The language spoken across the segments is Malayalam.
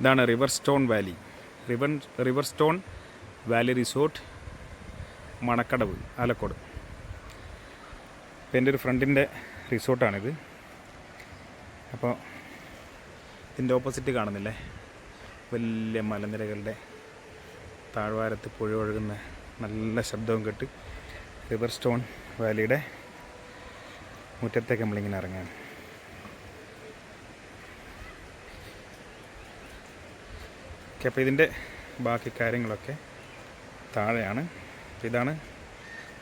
ഇതാണ് river stone valley river river stone valley resort Manakkadavu Alakode. എന്റെ ഒരു ഫ്രണ്ടിന്റെ റിസോർട്ടാണിത്. അപ്പോൾ ഇതിന്റെ ഓപ്പോസിറ്റ് കാണുന്നില്ലേ? വലിയ മലനിരകളുടെ താഴ്വാരത്ത് പുഴ ഒഴുകുന്ന നല്ല ശബ്ദവും കേട്ട് റിവർ സ്റ്റോൺ വാലിയുടെ മുറ്റത്തേക്ക് നമ്മളിങ്ങനെ ഇറങ്ങാൻ ഓക്കെ അപ്പോൾ ഇതിന്റെ ബാക്കി കാര്യങ്ങളൊക്കെ താഴെയാണ്. അപ്പോൾ ഇതാണ്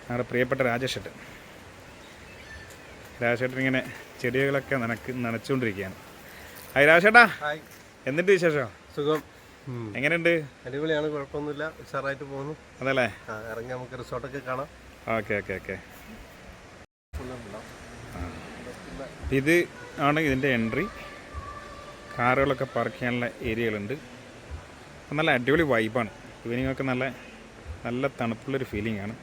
ഞങ്ങളുടെ പ്രിയപ്പെട്ട രാജേഷേട്ടൻ രാജേട്ടൻ ഇങ്ങനെ ചെടികളൊക്കെ നനക്ക് നനച്ചുകൊണ്ടിരിക്കുകയാണ്. ഹായ് രാജേട്ടാ എന്തിന്റെ വിശേഷം? സുഖം. എങ്ങനെയുണ്ട്? അടിപൊളിയാണ് കുഴപ്പമൊന്നുമില്ല. ഉഷാറായിട്ട് പോകുന്നു. അതല്ലേ? ഇറങ്ങി നമുക്ക് റിസോർട്ടൊക്കെ കാണാം. Okay okay okay. ഇത് ആണ് ഇതിന്റെ എൻട്രി. കാറുകളൊക്കെ പാർക്ക് ചെയ്യാനുള്ള ഏരിയകളുണ്ട്. നല്ല അടിപൊളി വൈബാണ് ഈവനിങ് ഒക്കെ നല്ല നല്ല തണുപ്പുള്ളൊരു ഫീലിംഗ് ആണ്.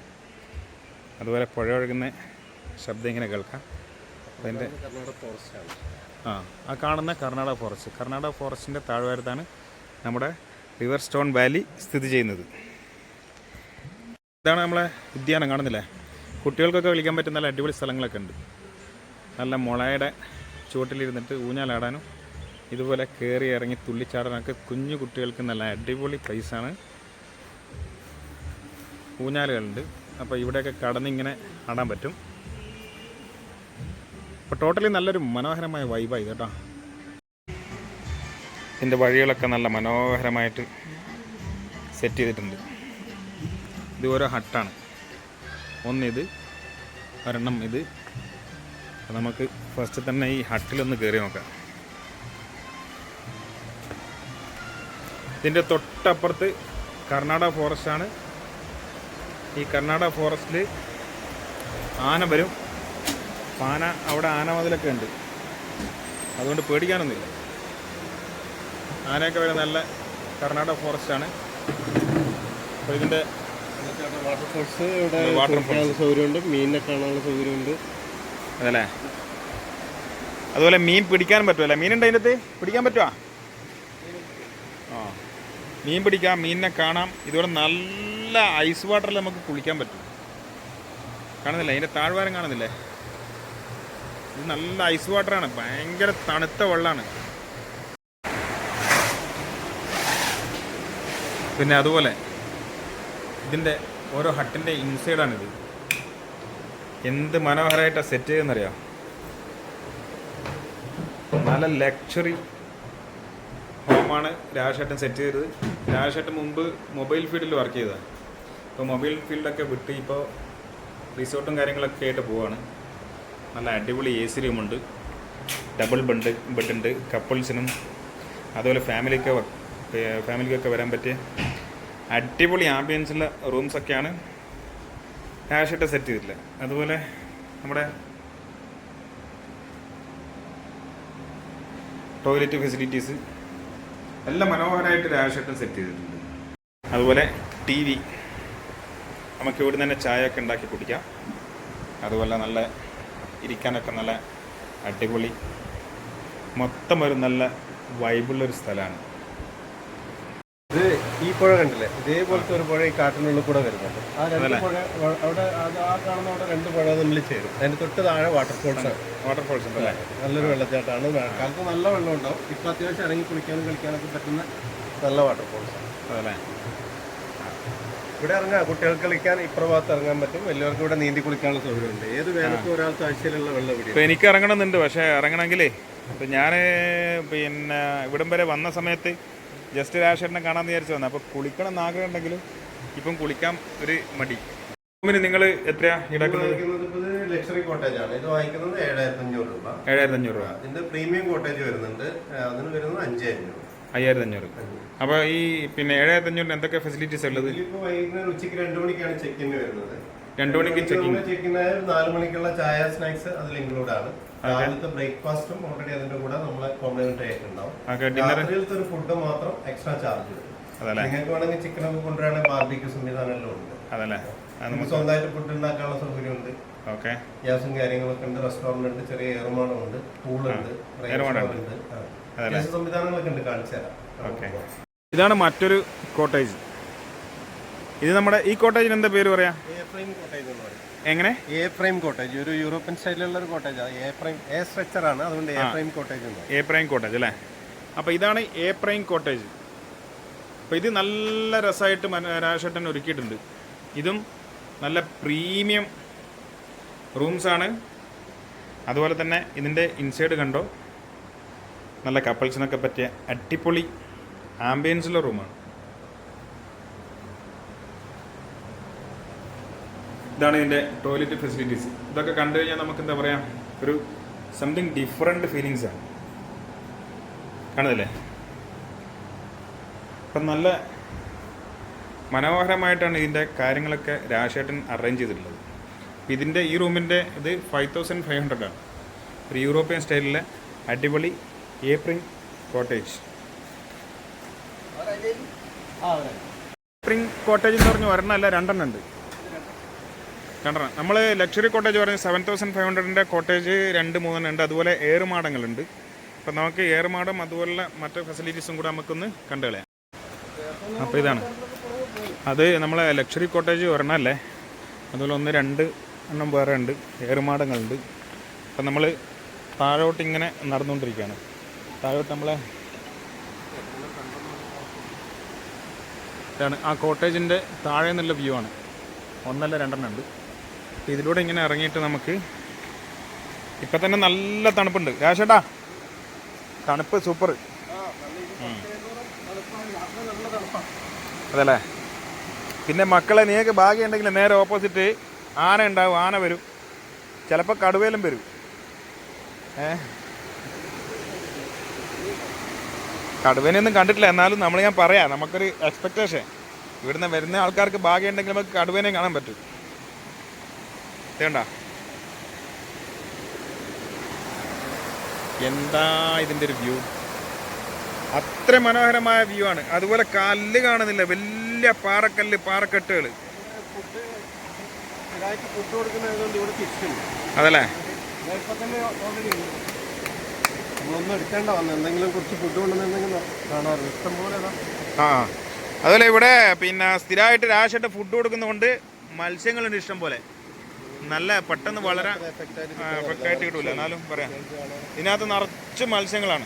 അതുപോലെ പുഴ ഒഴുകുന്ന ശബ്ദം ഇങ്ങനെ കേൾക്കാം. അതിന്റെ ആ ആ കാണുന്ന കർണാടക ഫോറസ്റ്റ് കർണാടക ഫോറസ്റ്റിന്റെ താഴ്വാരത്താണ് നമ്മുടെ റിവർ സ്റ്റോൺ വാലി സ്ഥിതി ചെയ്യുന്നത്. ഇതാണ് നമ്മളെ ഉദ്യാനം കാണുന്നില്ലേ? കുട്ടികൾക്കൊക്കെ കളിക്കാൻ പറ്റുന്ന നല്ല അടിപൊളി സ്ഥലങ്ങളൊക്കെ ഉണ്ട്. നല്ല മുളയുടെ ചുവട്ടിലിരുന്നിട്ട് ഊഞ്ഞാലാടാനും ഇതുപോലെ കയറി ഇറങ്ങി തുള്ളിച്ചാടാനൊക്കെ കുഞ്ഞു കുട്ടികൾക്ക് നല്ല അടിപൊളി പ്ലേസാണ് ഊഞ്ഞാലുകളുണ്ട്. അപ്പോൾ ഇവിടെയൊക്കെ കടന്നിങ്ങനെ ആടാൻ പറ്റും. അപ്പോൾ ടോട്ടലി നല്ലൊരു മനോഹരമായ വൈബായി കേട്ടോ. ഇതിന്റെ വഴികളൊക്കെ നല്ല മനോഹരമായിട്ട് സെറ്റ് ചെയ്തിട്ടുണ്ട്. ഇത് ഓരോ ഹട്ടാണ്. ഒന്നിത് ഒരെണ്ണം ഇത്. നമുക്ക് ഫസ്റ്റ് തന്നെ ഈ ഹട്ടിലൊന്ന് കയറി നോക്കാം. ഇതിന്റെ തൊട്ടപ്പുറത്ത് കർണാടക ഫോറസ്റ്റാണ് ഈ കർണാടക ഫോറസ്റ്റിൽ ആന വരും. ആന അവിടെ ആന മതിലൊക്കെ ഉണ്ട്. അതുകൊണ്ട് പേടിക്കാനൊന്നുമില്ല. ആനയൊക്കെ വരെ നല്ല കർണാടക ഫോറസ്റ്റാണ് അപ്പോൾ ഇതിന്റെ വാട്ടർഫോൾസ് ഇവിടെ വാട്ടർ ഫോൾസ് സൗകര്യമുണ്ട്. മീനിനെ കാണാനുള്ള സൗകര്യമുണ്ട്. അതല്ലേ? അതുപോലെ മീൻ പിടിക്കാനും പറ്റുമല്ലേ മീനുണ്ട് അതിന്റെ പിടിക്കാൻ പറ്റുമോ മീൻ പിടിക്കാം മീനിനെ കാണാം. ഇതുപോലെ നല്ല ഐസ് വാട്ടറിൽ നമുക്ക് കുളിക്കാൻ പറ്റും. കാണുന്നില്ല? അതിന്റെ താഴ്വാരം കാണുന്നില്ലേ? ഇത് നല്ല ഐസ് വാട്ടറാണ്. ഭയങ്കര തണുത്ത വെള്ളമാണ് പിന്നെ അതുപോലെ ഇതിന്റെ ഓരോ ഹട്ടിന്റെ ഇൻസൈഡാണിത്. എന്ത് മനോഹരമായിട്ടാണ് സെറ്റ് ചെയ്തെന്നറിയാം നല്ല ലക്ഷറി ഹോമാണ് രാജേട്ടൻ സെറ്റ് ചെയ്തത്. രാജേട്ടൻ മുമ്പ് മൊബൈൽ ഫീൽഡിൽ വർക്ക് ചെയ്തതാണ്. ഇപ്പോൾ മൊബൈൽ ഫീൽഡൊക്കെ വിട്ട് ഇപ്പോൾ റിസോർട്ടും കാര്യങ്ങളൊക്കെ ആയിട്ട് പോവാണ്. നല്ല അടിപൊളി എ സി റൂമുണ്ട് ഡബിൾ ബെഡ് ബെഡുണ്ട് കപ്പിൾസിനും അതുപോലെ ഫാമിലിക്ക് ഫാമിലിക്കൊക്കെ വരാൻ പറ്റിയ അടിപൊളി ആംബിയൻസുള്ള റൂംസൊക്കെയാണ് രാജേട്ടൻ സെറ്റ് ചെയ്തിട്ടില്ല അതുപോലെ നമ്മുടെ ടോയ്ലറ്റ് ഫെസിലിറ്റീസ് എല്ലാം മനോഹരമായിട്ട് രാജേട്ടൻ സെറ്റ് ചെയ്തിട്ടുണ്ട്. അതുപോലെ ടി വി നമുക്ക് ഇവിടെ തന്നെ ചായയൊക്കെ ഉണ്ടാക്കി കുടിക്കാം. അതുപോലെ നല്ല ഇരിക്കാനൊക്കെ നല്ല അടിപൊളി മൊത്തം ഒരു നല്ല വൈബുള്ളൊരു സ്ഥലമാണ്. ഇത് ഈ പുഴ കണ്ടില്ലേ? ഇതേപോലത്തെ ഒരു പുഴ ഈ കാട്ടിനുള്ളിൽ കൂടെ വരുന്നുണ്ട്. ആ രണ്ട് പുഴ അവിടെ അത് ആ കാണുന്ന അവിടെ രണ്ട് പുഴ തമ്മിൽ ചേരും. അതിന്റെ തൊട്ട് താഴെ വാട്ടർഫോൾസ് വാട്ടർഫോൾസ് നല്ലൊരു വെള്ളച്ചാട്ടമാണ്. കാലത്ത് നല്ല വെള്ളം ഉണ്ടാവും ഇപ്പൊ അത്യാവശ്യം ഇറങ്ങി കുളിക്കാനും കളിക്കാനൊക്കെ പറ്റുന്ന നല്ല വാട്ടർഫോൾസ് ഇവിടെ ഇറങ്ങാം. കുട്ടികൾക്ക് കളിക്കാൻ ഇപ്പുറഭാഗത്ത് ഇറങ്ങാൻ പറ്റും. വലിയവർക്ക് ഇവിടെ നീന്തി കുളിക്കാനുള്ള സൗകര്യമുണ്ട്. ഏത് വേനൽക്കും ഒരാൾ ആഴ്ചയിലുള്ള വെള്ളം ഇവിടെ എനിക്ക് ഇറങ്ങണമെന്നുണ്ട്. പക്ഷേ ഇറങ്ങണമെങ്കിലേ ഇപ്പം ഞാൻ പിന്നെ ഇവിടം വരെ വന്ന സമയത്ത് ജസ്റ്റ് രാജേട്ടനെ കാണാൻ വിചാരിച്ചു വന്നത്. അപ്പോൾ കുളിക്കണം എന്ന് ആഗ്രഹം ഉണ്ടെങ്കിലും ഇപ്പം കുളിക്കാൻ ഒരു മടി. റൂമിന് നിങ്ങൾ എത്രയാ ഈടാക്കുന്നത്? ലക്ഷറി കോട്ടേജ് ആണ്. ഇത് വാങ്ങിക്കുന്നത് ഏഴായിരത്തി അഞ്ഞൂറ് രൂപ. ഏഴായിരത്തി അഞ്ഞൂറ് രൂപ. ഇതിന്റെ പ്രീമിയം കോട്ടേജ് വരുന്നുണ്ട്. അതിന് വരുന്നത് അഞ്ചായിരം രൂപ. അയ്യായിരത്തി അഞ്ഞൂറ് അപ്പോൾ ഈ പിന്നെ ഏഴായിരത്തി അഞ്ഞൂറിന് എന്തൊക്കെ ഫെസിലിറ്റീസ് ഉള്ളത്? ഇതിലിപ്പോ വൈകുന്നേരം ഉച്ചയ്ക്ക് രണ്ടു മണിക്കാണ് ചെക്ക് ഇൻ വരുന്നത്. രണ്ടു മണിക്ക് ചെക്കിങ് ചെക്ക് ഇൻ നാല് മണിക്കുള്ള ചായ സ്നാക്സ് അതിൽ ഇൻക്ലൂഡ് ആണ്. രാവിലത്തെ ബ്രേക്ക്ഫാസ്റ്റും ഓൾറെഡി അതിന്റെ കൂടെ നമ്മളെ കോംപ്ലിമെന്ററി ആയിട്ടുണ്ടാവും ഓക്കെ ഡിന്നർ രാത്രിയിലത്തെ ഒരു ഫുഡ് മാത്രം എക്സ്ട്രാ ചാർജ് വരും അതല്ലേ? നിങ്ങൾക്ക് വേണമെങ്കിൽ ചിക്കൻ ഒക്കെ കൊണ്ടുവരാണെങ്കിൽ ബാർബിക്യൂ സംവിധാനം എല്ലാം ഉണ്ട്. നമുക്ക് സ്വന്തമായിട്ട് ഫുഡ് ഉണ്ടാക്കാനുള്ള സൗകര്യമുണ്ട്. ഓക്കെ ഗ്യാസും കാര്യങ്ങളൊക്കെ ഉണ്ട്. റെസ്റ്റോറന്റ് ഉണ്ട് ചെറിയ ഏറുമാടം ഉണ്ട് പൂളുണ്ട് ഉണ്ട്. അതല്ലേ? സംവിധാനങ്ങളൊക്കെ ഉണ്ട് കാണിച്ചു തരാം. ഓക്കെ ഇതാണ് മറ്റൊരു കോട്ടേജ് ഇത് നമ്മുടെ ഈ കോട്ടേജിന് എന്താ പേര് പറയാ. എങ്ങനെ? എ ഫ്രെയിം കോട്ടേജ് ഒരു യൂറോപ്യൻ സ്റ്റൈലിലുള്ള ഒരു cottage A frame A structure ആണ്. അതുകൊണ്ട് എ ഫ്രെയിം കോട്ടേജ് എന്ന് എ പ്രൈം കോട്ടേജ് അല്ലേ? അപ്പോൾ ഇതാണ് എ പ്രൈം കോട്ടേജ് അപ്പോൾ ഇത് നല്ല രസമായിട്ട് രാജേട്ടൻ ഒരുക്കിയിട്ടുണ്ട്. ഇതും നല്ല പ്രീമിയം റൂംസ് ആണ്. അതുപോലെ തന്നെ ഇതിന്റെ ഇൻസൈഡ് കണ്ടോ? നല്ല കപ്പിൾസിനൊക്കെ പറ്റിയ അടിപൊളി ആംബിയൻസുള്ള റൂമാണ് ഇതാണ് ഇതിന്റെ ടോയ്ലറ്റ് ഫെസിലിറ്റീസ് ഇതൊക്കെ കണ്ടു കഴിഞ്ഞാൽ നമുക്ക് എന്താ പറയുക ഒരു സംതിങ് ഡിഫറെന്റ് ഫീലിങ്സ് ആണ്. കാണുന്നില്ലേ? അപ്പം നല്ല മനോഹരമായിട്ടാണ് ഇതിന്റെ കാര്യങ്ങളൊക്കെ രാജേട്ടൻ അറേഞ്ച് ചെയ്തിട്ടുള്ളത്. അപ്പം ഇതിന്റെ ഈ റൂമിന്റെ ഇത് ഫൈവ് തൗസൻഡ് ഫൈവ് ഹൺഡ്രഡ് ആണ്. ഒരു യൂറോപ്യൻ സ്റ്റൈലിലെ അടിപൊളി ഏപ്രിങ് കോട്ടേജ് ഏപ്രിങ് കോട്ടേജ് എന്ന് പറഞ്ഞ് ഒരെണ്ണമല്ല രണ്ടെണ്ണം ഉണ്ട്. രണ്ടെണ്ണം നമ്മൾ ലക്ഷറി കോട്ടേജ് പറഞ്ഞ് സെവൻ തൗസൻഡ് ഫൈവ് ഹൺഡ്രഡിന്റെ കോട്ടേജ് രണ്ട് മൂന്നെണ്ണം ഉണ്ട്. അതുപോലെ ഏറുമാടങ്ങളുണ്ട്. അപ്പം നമുക്ക് ഏറുമാടം അതുപോലെ മറ്റ് ഫെസിലിറ്റീസും കൂടെ നമുക്കൊന്ന് കണ്ടു കളയാം അപ്പോൾ ഇതാണ്. അത് നമ്മളെ ലക്ഷറി കോട്ടേജ് ഒരെണ്ണം അല്ലേ? അതുപോലെ ഒന്ന് രണ്ട് എണ്ണം വേറെ ഉണ്ട്. ഏറുമാടങ്ങളുണ്ട്. അപ്പം നമ്മൾ താഴോട്ട് ഇങ്ങനെ നടന്നുകൊണ്ടിരിക്കുകയാണ്. താഴോട്ട് നമ്മളെ ഇതാണ്. ആ കോട്ടേജിന്റെ താഴെ നിന്നുള്ള വ്യൂ ആണ്. ഒന്നല്ല രണ്ടെണ്ണം ഉണ്ട്. ഇതിലൂടെ ഇങ്ങനെ ഇറങ്ങിയിട്ട് നമുക്ക് ഇപ്പം തന്നെ നല്ല തണുപ്പുണ്ട്. രാശേട്ടാ തണുപ്പ് സൂപ്പർ അതല്ലേ? പിന്നെ മക്കളെ നീക്ക് ഭാഗ്യമുണ്ടെങ്കിൽ നേരെ ഓപ്പോസിറ്റ് ആന ഉണ്ടാവും ആന വരും. ചിലപ്പോൾ കടുവേലും വരും. ഏ? കടുവേനെയൊന്നും കണ്ടിട്ടില്ല എന്നാലും നമ്മൾ ഞാൻ പറയാം നമുക്കൊരു എക്സ്പെക്റ്റേഷൻ ഇവിടുന്ന് വരുന്ന ആൾക്കാർക്ക് ഭാഗ്യമുണ്ടെങ്കിൽ നമുക്ക് കടുവേനെ കാണാൻ പറ്റും. ഇതേണ്ട. എന്താ ഇതിന്റെ ഒരു വ്യൂ അത്ര മനോഹരമായ വ്യൂ ആണ്. അതുപോലെ കല്ല് കാണുന്നില്ല. വലിയ പാറക്കല്ല് പാറക്കെട്ടുകൾ അതല്ലേ? ആ അതുപോലെ ഇവിടെ പിന്നെ സ്ഥിരമായിട്ട് രാശായിട്ട് ഫുഡ് കൊടുക്കുന്നതുകൊണ്ട് മത്സ്യങ്ങളുണ്ട് ഇഷ്ടം പോലെ നല്ല പെട്ടെന്ന് വളരാൻ എഫക്റ്റ് ആയിട്ട് എഫക്റ്റ് ആയിട്ട് കിട്ടൂല. എന്നാലും പറയാം. ഇതിനകത്ത് നിറച്ച് മത്സ്യങ്ങളാണ്.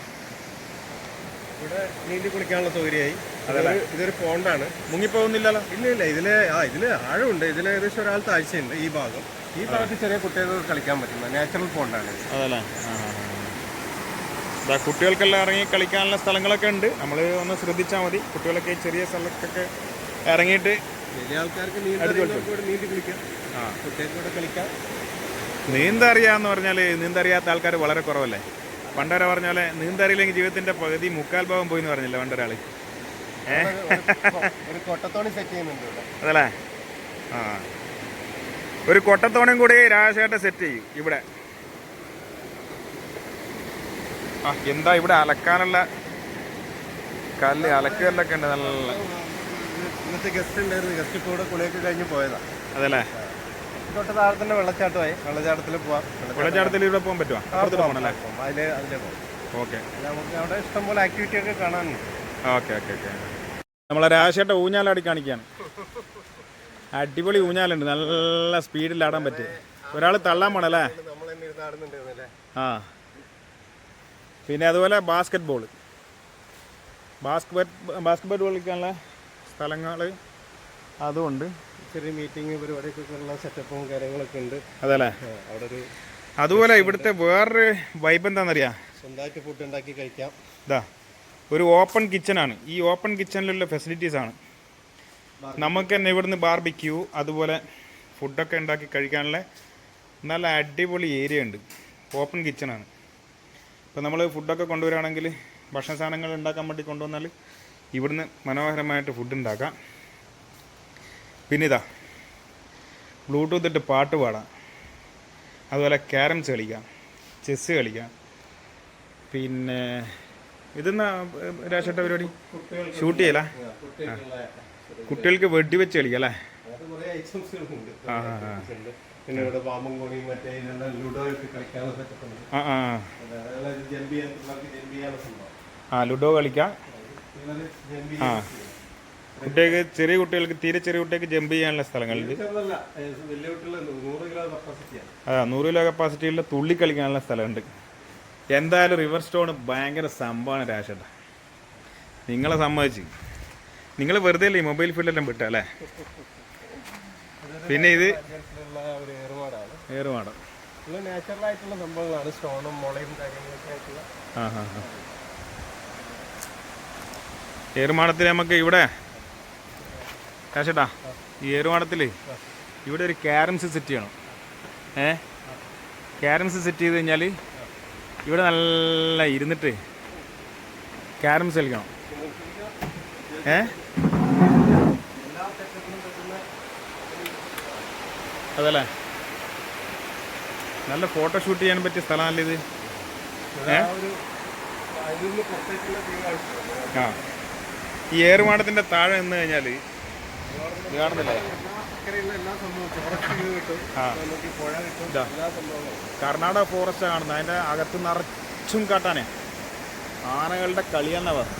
ഇവിടെ നീന്തി കുളിക്കാനുള്ള സൗകര്യമായി. ഇതൊരു ഇതൊരു പോണ്ടാണ്. മുങ്ങിപ്പോകുന്നില്ലല്ലോ? ഇല്ല ഇല്ല. ഇതിൽ ആ ഇതിൽ ആഴമുണ്ട്. ഇതിൽ ഏകദേശം ഒരാൾ താഴ്ചയുണ്ട് ഈ ഭാഗം. ഈ ഭാഗത്ത് ചെറിയ കുട്ടികൾക്ക് കളിക്കാൻ പറ്റുന്ന നാച്ചുറൽ പോണ്ടാണ് അതല്ലേ? കുട്ടികൾക്കെല്ലാം ഇറങ്ങി കളിക്കാനുള്ള സ്ഥലങ്ങളൊക്കെ ഉണ്ട്. നമ്മൾ ഒന്ന് ശ്രദ്ധിച്ചാൽ മതി. കുട്ടികളൊക്കെ ചെറിയ സ്ഥലത്തൊക്കെ ഇറങ്ങിയിട്ട് വലിയ ആൾക്കാർക്ക് നീന്തി കുളിക്കാം ആ. കളിക്കാം. നീന്തറിയാന്ന് പറഞ്ഞാൽ നീന്തറിയാത്ത ആൾക്കാർ വളരെ കുറവല്ലേ? പണ്ടൊരാ പറഞ്ഞ പോലെ നീന്തറിയില്ലെങ്കിൽ ജീവിതത്തിന്റെ പകുതി മുക്കാൽ ഭാഗം പോയി എന്ന് പറഞ്ഞില്ല പണ്ടൊരാൾ? അതല്ലേ? ആ. ഒരു കൊട്ടത്തോണയും കൂടി രാജശേഖരൻ സെറ്റ് ചെയ്യും ഇവിടെ. ആ എന്താ ഇവിടെ അലക്കാനുള്ള കല്ല്? അലക്കല്ലൊക്കെ ഉണ്ട് നല്ല ഇന്നത്തെ ഗസ്റ്റ് ഉണ്ടായിരുന്നു. ഗസ്റ്റ് ഇപ്പോൾ ഇവിടെ കുളിയൊക്കെ കഴിഞ്ഞ് പോയതാ. അതല്ലേ? തൊട്ട് താഴെ തന്നെ വെള്ളച്ചാട്ടമായി. വെള്ളച്ചാട്ടത്തിൽ പോവാം. വെള്ളച്ചാട്ടത്തിൽ ഇവിടെ പോകാൻ പറ്റുമോ? അപ്പുറത്തോട്ട് പോകണല്ലേ അതിലെ പോകാം ഓക്കെ. നമുക്ക് അവിടെ ഇഷ്ടംപോലെ ആക്ടിവിറ്റി ഒക്കെ കാണാനുണ്ട്. Okay okay okay. നമ്മളെ രാശേട്ട ഊഞ്ഞാലാടി കാണിക്കുകയാണ് അടിപൊളി ഊഞ്ഞാലുണ്ട്. നല്ല സ്പീഡിൽ ആടാൻ പറ്റും ഒരാൾ തള്ളാൻ പോണല്ലേ? ആ. പിന്നെ അതുപോലെ basketball basket basket ball കളിക്കാനുള്ള സ്ഥലങ്ങൾ അതുമുണ്ട് ചെറിയ മീറ്റിംഗ് പരിപാടിയൊക്കെ ഉള്ള സെറ്റപ്പും കാര്യങ്ങളൊക്കെ ഉണ്ട്. അതല്ലേ? അവിടെ ഒരു അതുപോലെ ഇവിടുത്തെ വേറൊരു വൈബ് എന്താണെന്നറിയാം സ്വന്തമായിട്ട് ഫുഡ് ഉണ്ടാക്കി കഴിക്കാം. ഇതാ ഒരു ഓപ്പൺ കിച്ചനാണ് ഈ ഓപ്പൺ കിച്ചനിലുള്ള ഫെസിലിറ്റീസ് ആണ്. നമുക്ക് തന്നെ ഇവിടുന്ന് ബാർബിക്യൂ അതുപോലെ ഫുഡൊക്കെ ഉണ്ടാക്കി കഴിക്കാനുള്ള നല്ല അടിപൊളി ഏരിയ ഉണ്ട്. ഓപ്പൺ കിച്ചനാണ് ഇപ്പോൾ നമ്മൾ ഫുഡൊക്കെ കൊണ്ടുവരികയാണെങ്കിൽ ഭക്ഷണ സാധനങ്ങൾ ഉണ്ടാക്കാൻ വേണ്ടി കൊണ്ടുവന്നാൽ ഇവിടുന്ന് മനോഹരമായിട്ട് ഫുഡ് ഉണ്ടാക്കാം. പിന്നെ ഇതാ ബ്ലൂടൂത്ത് ഇട്ട് പാട്ട് പാടാം. അതുപോലെ ക്യാരംസ് കളിക്കാം ചെസ്സ് കളിക്കാം. പിന്നെ ഇതെന്നാ രാശേട്ട പരിപാടി? ഷൂട്ട് ചെയ്യല? കുട്ടികൾക്ക് വെടിവെച്ച് കളിക്കാം അല്ലേ? ആ, ആ. പിന്നെ ഇവിടെ പാമ്പും കോണിയും മറ്റേ ഇതിനുള്ള ലുഡോ ഒക്കെ കളിക്കാനുള്ള ആ ആ. ആ ലുഡോ കളിക്കാം. ആ. കുട്ടികൾക്ക് ചെറിയ കുട്ടികൾക്ക് തീരെ ചെറിയ കുട്ടികൾക്ക് ജമ്പ് ചെയ്യാനുള്ള കപ്പാസിറ്റിയാണ് അതാ നൂറ് കിലോ കപ്പാസിറ്റിയുള്ള തുള്ളി കളിക്കാനുള്ള സ്ഥലമുണ്ട്. എന്തായാലും റിവർ സ്റ്റോൺ ഭയങ്കര സംഭവമാണ് രാശേട്ട നിങ്ങളെ സമ്മതിച്ച്. നിങ്ങൾ വെറുതെ അല്ലേ മൊബൈൽ ഫീൽഡെല്ലാം വിട്ട അല്ലേ? പിന്നെ ഇത് നാച്ചുറൽ ആയിട്ടുള്ള സംഭവങ്ങളാണ് സ്റ്റോണും മുളയും കാര്യങ്ങളൊക്കെ ആയിട്ടുള്ള. ആ ഹാ ഹാ ഏറുമാടത്തിൽ നമുക്ക് ഇവിടെ കാശേട്ടാ ഈ ഏറുമാടത്തിൽ ഇവിടെ ഒരു ക്യാരംസ് സെറ്റ് ചെയ്യണം ഏ? ക്യാരംസ് സെറ്റ് ചെയ്ത് കഴിഞ്ഞാൽ ഇവിടെ നല്ല ഇരുന്നിട്ട് ക്യാരംസ് കളിക്കണം. ഏ? അതല്ലേ? നല്ല ഫോട്ടോ ഷൂട്ട് ചെയ്യാൻ പറ്റിയ സ്ഥലമല്ലേ ഇത്? ആ. ഈ ഏറുമാടത്തിന്റെ താഴെ നിന്ന് കഴിഞ്ഞാൽ കാണുന്നില്ലേ. എല്ലാ കർണാടക ഫോറസ്റ്റ് കാണുന്നത്. അതിന്റെ അകത്ത് നിറച്ചും കാട്ടാനെ. ആനകളുടെ കളിയെന്ന പറഞ്ഞു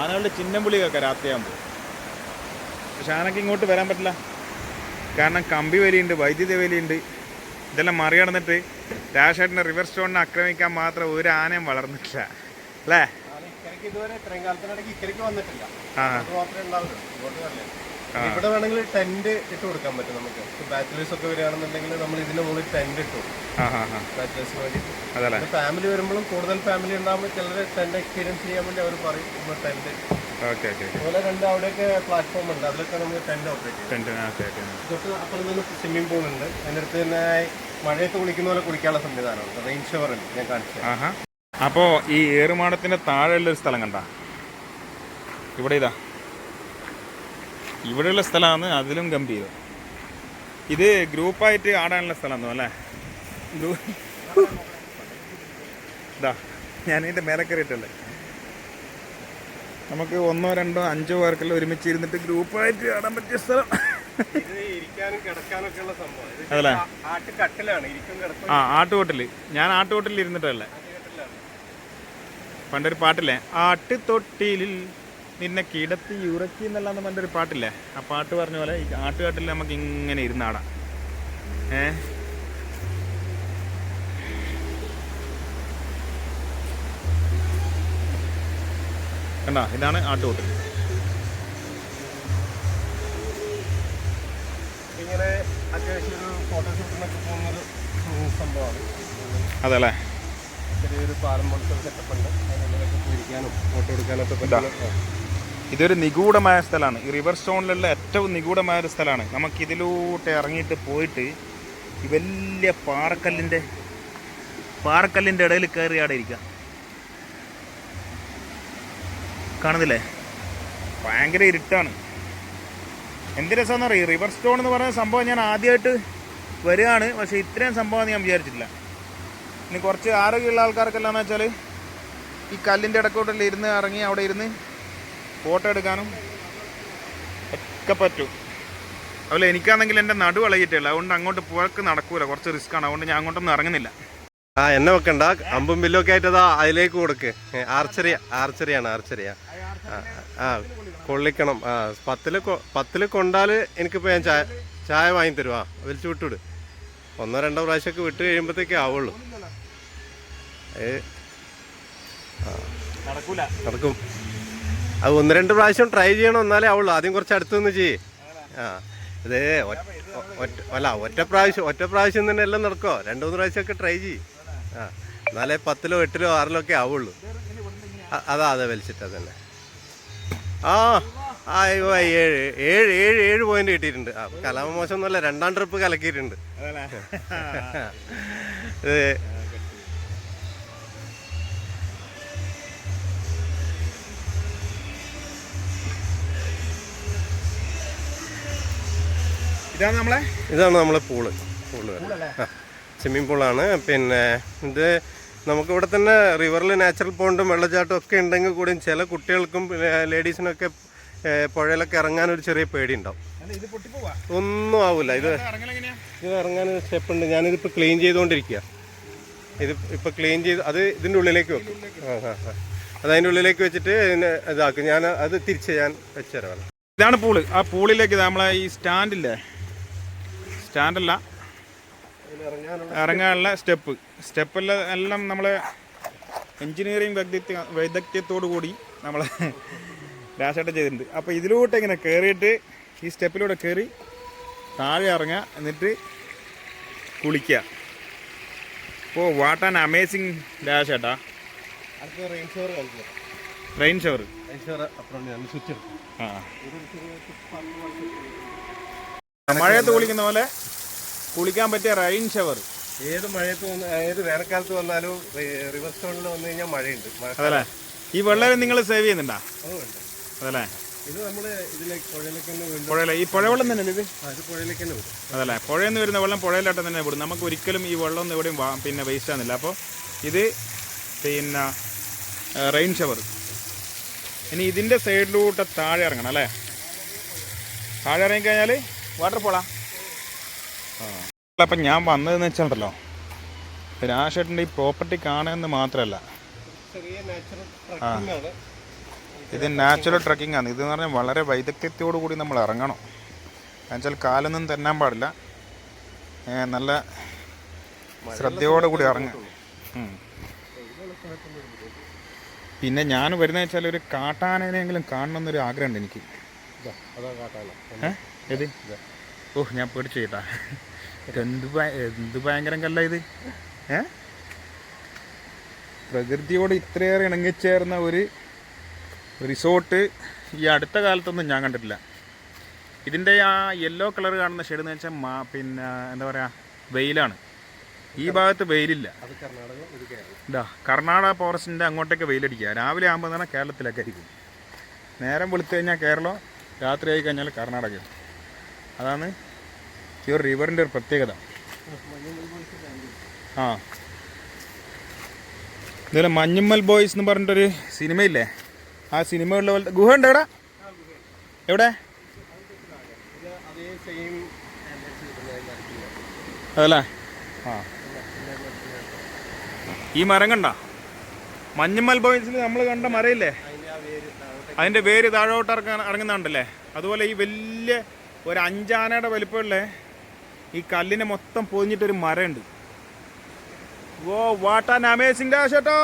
ആനകളുടെ ചിഹ്നം വിളി കേൾക്കാം രാത്രിയാകുമ്പോൾ പക്ഷെ ആനക്ക് ഇങ്ങോട്ട് വരാൻ പറ്റില്ല. കാരണം കമ്പി വലിയുണ്ട് വൈദ്യുതി വലിയുണ്ട്. ഇതെല്ലാം മറികടന്നിട്ട് രാജേട്ടനെ റിവർ സ്റ്റോണിനെ ആക്രമിക്കാൻ മാത്രം ഒരു ആനയും വളർന്നിട്ടില്ല. അല്ലേ? ഇക്കരയ്ക്ക് ഇതുവരെ ഇത്രയും കാലത്തിനിടയ്ക്ക് ഇക്കരയ്ക്ക് വന്നിട്ടില്ല. അത് മാത്രമേ ഉണ്ടാവുള്ളൂ. ഇങ്ങോട്ട് വരില്ല? ഇവിടെ വേണമെങ്കിൽ ടെന്റ് ഇട്ട് കൊടുക്കാൻ പറ്റും നമുക്ക്. ബാച്ചിലേഴ്സ് ഒക്കെ വരികയാണെന്നുണ്ടെങ്കിൽ നമ്മൾ ഇതിന്റെ മുകളിൽ ടെന്റ് ഇട്ടു ബാച്ചിലേഴ്സിന് വേണ്ടി. ഫാമിലി വരുമ്പോഴും കൂടുതൽ ഫാമിലി ഉണ്ടാകുമ്പോൾ ചിലർ ടെന്റ് എക്സ്പീരിയൻസ് ചെയ്യാൻ വേണ്ടി അവർ പറയും നമ്മൾ ടെന്റ് അതുപോലെ രണ്ട് അവിടെയൊക്കെ പ്ലാറ്റ്ഫോം ഉണ്ട്. അതിലൊക്കെ നമുക്ക് ടെന്റ് ഓപ്പറേറ്റ് തൊട്ട് അപ്പുറം നിന്ന് സ്വിമ്മിംഗ് പൂൾ ഉണ്ട്. അതിനടുത്ത് തന്നെ മഴയത്ത് കുളിക്കുന്ന പോലെ കുളിക്കാനുള്ള സംവിധാനമുണ്ട്. റെയിൻ ഷവർ ഉണ്ട്. ഞാൻ കാണിച്ചു ആഹാ. അപ്പോൾ ഈ ഏറുമാടത്തിന്റെ താഴെയുള്ള ഒരു സ്ഥലം കണ്ട. ഇവിടെ ഇതാ. ഇവിടെയുള്ള സ്ഥലമാണ് അതിലും ഗംഭീരം. ഇത് ഗ്രൂപ്പായിട്ട് ആടാനുള്ള സ്ഥലമാണോ അല്ലേ? ഇതാ ഞാൻ ഇതിന്റെ മേലെ കയറിയിട്ടല്ലേ നമുക്ക് ഒന്നോ രണ്ടോ അഞ്ചോ പേർക്കെല്ലാം ഒരുമിച്ച് ഇരുന്നിട്ട് ഗ്രൂപ്പായിട്ട് ആടാൻ പറ്റിയ സ്ഥലം. അതല്ലേ? ആ- ആട്ടുകൊട്ടിൽ ഞാൻ ആട്ടുകൊട്ടിൽ ഇരുന്നിട്ടല്ലേ? പണ്ടൊരു പാട്ടില്ലേ? ആട്ടുതൊട്ടിയിൽ നിന്നെ കിടത്തി ഉറക്കി എന്നല്ലാന്ന് പണ്ടൊരു പാട്ടില്ലേ? ആ പാട്ട് പറഞ്ഞ പോലെ ഈ ആട്ടുകാട്ടിൽ നമുക്ക് ഇങ്ങനെ ഇരുന്നാടാം ഏ? കണ്ടാ? ഇതാണ് ആട്ടുകൊട്ടിൽ ഇങ്ങനെ അത്യാവശ്യം ഒരു ഫോട്ടോഷൂട്ടിനൊക്കെ പോകുന്നൊരു ഉം, സംഭവമാണ്. അതല്ലേ ചെറിയൊരു പാലം പോലത്തെ സെറ്റപ്പ് ഉണ്ട്. അതിനുള്ളിലൊക്കെ പോയിരിക്കാനും ഫോട്ടോ എടുക്കാനൊക്കെ പറ്റുന്ന ഇതൊരു നിഗൂഢമായ സ്ഥലമാണ്. ഈ റിവർ സ്റ്റോണിലുള്ള ഏറ്റവും നിഗൂഢമായ ഒരു സ്ഥലമാണ്. നമുക്ക് ഇതിലൂടെ ഇറങ്ങിയിട്ട് പോയിട്ട് ഈ വലിയ പാറക്കല്ലിന്റെ പാറക്കല്ലിന്റെ ഇടയിൽ കയറി അവിടെ ഇരിക്കാം. കാണുന്നില്ലേ? ഭയങ്കര ഇരുട്ടാണ്. എന്ത് രസമെന്ന് അറിയാം റിവർ സ്റ്റോൺ എന്ന് പറയുന്ന സംഭവം ഞാൻ ആദ്യമായിട്ട് വരികയാണ്. പക്ഷേ ഇത്രയും സംഭവം ഞാൻ വിചാരിച്ചിട്ടില്ല. ഇനി കുറച്ച് ആരോഗ്യമുള്ള ആൾക്കാർക്കെല്ലാം വെച്ചാൽ ഈ കല്ലിന്റെ ഇടക്കോട്ടിൽ ഇരുന്ന് ഇറങ്ങി അവിടെ ഇരുന്ന് ഫോട്ടോ എടുക്കാനും ഒക്കെ പറ്റും. അതുപോലെ എനിക്കാണെങ്കിൽ എന്റെ നടു വളയിട്ടില്ല അതുകൊണ്ട് അങ്ങോട്ട് പോക്ക് നടക്കൂല. കുറച്ച് റിസ്ക് ആണ്. അതുകൊണ്ട് ഞാൻ അങ്ങോട്ടൊന്നും ഇറങ്ങുന്നില്ല. ആ എന്നെ വെക്കണ്ട. അമ്പും ബില്ലും ഒക്കെ ആയിട്ട് അതാ അതിലേക്ക് കൊടുക്ക്. ആർച്ചറി ആർച്ചറിയാണ് ആർച്ചറിയാ ആ, കൊള്ളിക്കണം. ആ പത്തിൽ പത്തിൽ കൊണ്ടാൽ എനിക്കിപ്പോൾ ഞാൻ ചായ ചായ വാങ്ങി തരുവാ വലിച്ചു വിട്ടുവിട് ഒന്നോ രണ്ടോ പ്രാവശ്യമൊക്കെ വിട്ട് കഴിയുമ്പോഴത്തേക്കേ ആവുള്ളൂ. നടക്കും. അത് ഒന്ന് രണ്ട് പ്രാവശ്യം ട്രൈ ചെയ്യണം എന്നാലേ ആവുള്ളൂ. ആദ്യം കുറച്ച് അടുത്തു നിന്ന് ചെയ്യേ. ആ ഇത് അല്ല ഒറ്റ പ്രാവശ്യം ഒറ്റ പ്രാവശ്യം തന്നെ എല്ലാം നടക്കുമോ രണ്ടു മൂന്ന് പ്രാവശ്യമൊക്കെ ട്രൈ ചെയ്യ്. ആ എന്നാലേ പത്തിലോ എട്ടിലോ ആറിലോ ഒക്കെ ആവുള്ളൂ. അതാ അതെ വലിച്ചിട്ട് തന്നെ. ആ ആ ഏഴ് ഏഴ് ഏഴ് ഏഴ് പോയിന്റ് കിട്ടിയിട്ടുണ്ട്. ആ കലാമ മോശമൊന്നുമല്ല രണ്ടാം ട്രിപ്പ് കലക്കിയിട്ടുണ്ട്. ഇത് ഇതാണ് നമ്മളെ? ഇതാണ് നമ്മളെ പൂൾ. പൂൾ സ്വിമ്മിംഗ് പൂളാണ് പിന്നെ ഇത് നമുക്കിവിടെ തന്നെ റിവറിൽ നാച്ചുറൽ പോണ്ടും വെള്ളച്ചാട്ടം ഒക്കെ ഉണ്ടെങ്കിൽ കൂടിയും ചില കുട്ടികൾക്കും ലേഡീസിനൊക്കെ പുഴയിലൊക്കെ ഇറങ്ങാൻ ഒരു ചെറിയ പേടി ഉണ്ടാവും അല്ല ഇത് പൊട്ടിപ്പോവാ? ഒന്നും ആവില്ല ഇത് ഇത് ഇറങ്ങാൻ സ്റ്റെപ്പ് ഉണ്ട്. ഞാനിതിപ്പോൾ ക്ലീൻ ചെയ്തുകൊണ്ടിരിക്കുക ഇത് ഇപ്പോൾ ക്ലീൻ ചെയ്ത് അത് ഇതിന്റെ ഉള്ളിലേക്ക് വെക്കും. ആ ആ ആ. അത് അതിന്റെ ഉള്ളിലേക്ക് വെച്ചിട്ട് ഇതിനെ ഇതാക്കും. ഞാൻ അത് തിരിച്ച് ഞാൻ വെച്ചുതരാം ഇതാണ് പൂൾ. ആ പൂളിലേക്ക് നമ്മളെ ഈ സ്റ്റാൻഡില്ലേ സ്റ്റാൻഡല്ല ഇറങ്ങാനുള്ള സ്റ്റെപ്പ്. സ്റ്റെപ്പെല്ലാം എല്ലാം നമ്മളെ എഞ്ചിനീയറിംഗ് വൈദഗ്ധ്യ വൈദഗ്ധ്യത്തോടു കൂടി നമ്മൾ രാശേട്ടം ചെയ്തിട്ടുണ്ട്. അപ്പോൾ ഇതിലൂടെ ഇങ്ങനെ കയറിയിട്ട് ഈ സ്റ്റെപ്പിലൂടെ കയറി താഴെ ഇറങ്ങുക എന്നിട്ട് കുളിക്കുക. അപ്പോൾ വാട്ട് ആൻ അമേസിങ് ഡാഷ് അടുത്ത റെയിൻ ഷവർ റെയിൻ ആ. മഴയത്ത് കുളിക്കുന്ന പോലെ കുളിക്കാൻ പറ്റിയ റെയിൻ ഷവർ ഏത് മഴയത്ത് വന്ന് ഏത് വേനൽക്കാലത്ത് വന്നാലും റിവർ സ്റ്റോണിൽ വന്നു കഴിഞ്ഞാൽ മഴയുണ്ട്. മഴ അതല്ലേ? ഈ വെള്ളം നിങ്ങൾ സേവ് ചെയ്യുന്നുണ്ടോ? അതല്ലേ? ഇത് നമ്മൾ ഇതിലേക്ക് പുഴയിലേക്ക് തന്നെ വീണ്ടും പുഴയിലെ ഈ പുഴവെള്ളം തന്നെ ഇത്? ആ, ഇത് പുഴയിലേക്ക് തന്നെ വിടും. അതല്ലേ? പുഴയിൽ നിന്ന് വരുന്ന വെള്ളം പുഴയിലോട്ട് തന്നെ വിടും. നമുക്ക് ഒരിക്കലും ഈ വെള്ളം ഒന്നും എവിടെയും വാ- പിന്നെ വേസ്റ്റ് ആകുന്നില്ല അപ്പോൾ ഇത് പിന്നെ റെയിൻ ഷവർ ഇനി ഇതിന്റെ സൈഡിലൂടെ താഴെ ഇറങ്ങണം അല്ലേ? താഴെ ഇറങ്ങി കഴിഞ്ഞാൽ വാട്ടർഫോളാ അപ്പം ഞാൻ വന്നതെന്ന് വെച്ചിട്ടുണ്ടല്ലോ രാഷേട്ടന്റെ ഈ പ്രോപ്പർട്ടി കാണുമെന്ന് മാത്രമല്ല. ചെറിയ നാച്ചുറൽ ട്രക്കിംഗ് ആണ് ഇത് നാച്ചുറൽ ട്രക്കിംഗ് ആണ്. ഇതെന്ന് പറഞ്ഞാൽ വളരെ വൈദഗ്ധ്യത്തോടു കൂടി നമ്മൾ ഇറങ്ങണം. എന്നുവെച്ചാൽ കാലൊന്നും തന്നാൻ പാടില്ല. നല്ല ശ്രദ്ധയോടെ കൂടി ഇറങ്ങുക പിന്നെ ഞാൻ വരുന്നത് വെച്ചാൽ ഒരു കാട്ടാനേനെങ്കിലും കാണണമെന്നൊരു ആഗ്രഹമുണ്ട് എനിക്ക്. ഏത്? ഓ ഞാൻ പേടിച്ചു കേട്ടാ. എന്ത് എന്ത് ഭയങ്കരം കല്ല ഇത്? ഏ? പ്രകൃതിയോട് ഇത്രയേറെ ഇണങ്ങിച്ചേർന്ന ഒരു റിസോർട്ട് ഈ അടുത്ത കാലത്തൊന്നും ഞാൻ കണ്ടിട്ടില്ല. ഇതിന്റെ ആ യെല്ലോ കളർ കാണുന്ന ഷെയ്ഡ് എന്ന് വെച്ചാൽ മാ പിന്നെ എന്താ പറയുക വെയിലാണ്. ഈ ഭാഗത്ത് വെയിലില്ല. ഇതാ കർണാടക ഫോറസ്റ്റിന്റെ അങ്ങോട്ടേക്ക് വെയിലടിക്കുക. രാവിലെ ആകുമ്പോൾ തന്നെ കേരളത്തിലൊക്കെ ആയിരിക്കും. നേരം വെളുത്തു കഴിഞ്ഞാൽ കേരളം രാത്രി ആയി കഴിഞ്ഞാൽ കർണാടക. അതാണ് ഈ ഒരു റിവറിന്റെ ഒരു പ്രത്യേകത. ആ. ഇതുപോലെ മഞ്ഞുമ്മൽ ബോയ്സ് എന്ന് പറഞ്ഞിട്ടൊരു സിനിമയില്ലേ ആ സിനിമയുള്ള പോലത്തെ ഗുഹ ഉണ്ട് എവിടെ? എവിടെ അതല്ലേ? ആ. ഈ മരം കണ്ട? മഞ്ഞമ്മൽ ബോയ്സിൽ നമ്മൾ കണ്ട മരയില്ലേ? അതിന്റെ പേര് താഴോട്ട് ഇറങ്ങാൻ ഇറങ്ങുന്നുണ്ടല്ലേ? അതുപോലെ ഈ വലിയ ഒരു അഞ്ചാനയുടെ വലിപ്പമുള്ള ഈ കല്ലിനെ മൊത്തം പൊതിഞ്ഞിട്ടൊരു മരമുണ്ട്. ഓ വാട്ട് ആൻ അമേസിംഗ് ഡാഷട്ടോ